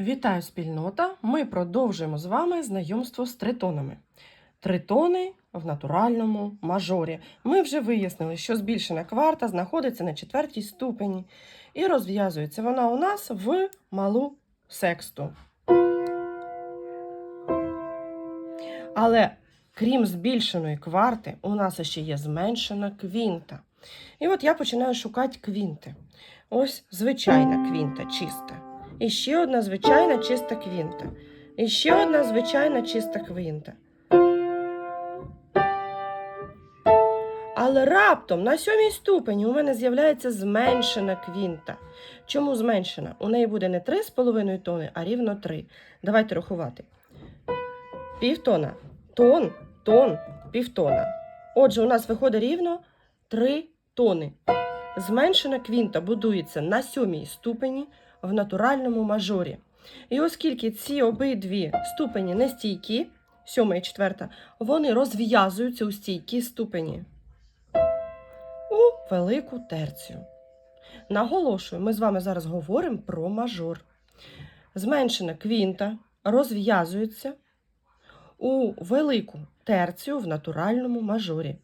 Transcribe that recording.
Вітаю спільнота! Ми продовжуємо з вами знайомство з тритонами. Тритони в натуральному мажорі. Ми вже вияснили, що збільшена кварта знаходиться на четвертій ступені і розв'язується вона у нас в малу сексту. Але крім збільшеної кварти, у нас ще є зменшена квінта. І от я починаю шукати квінти. Ось звичайна квінта чиста. І ще одна звичайна чиста квінта. І ще одна звичайна чиста квінта. Але раптом на сьомій ступені у мене з'являється зменшена квінта. Чому зменшена? У неї буде не 3,5 тони, а рівно 3. Давайте рахувати. Півтона, тон, тон, півтона. Отже, у нас виходить рівно 3 тони. Зменшена квінта будується на сьомій ступені в натуральному мажорі. І оскільки ці обидві ступені нестійкі, сьома і четверта, вони розв'язуються у стійкі ступені у велику терцію. Наголошую, ми з вами зараз говоримо про мажор. Зменшена квінта розв'язується у велику терцію в натуральному мажорі.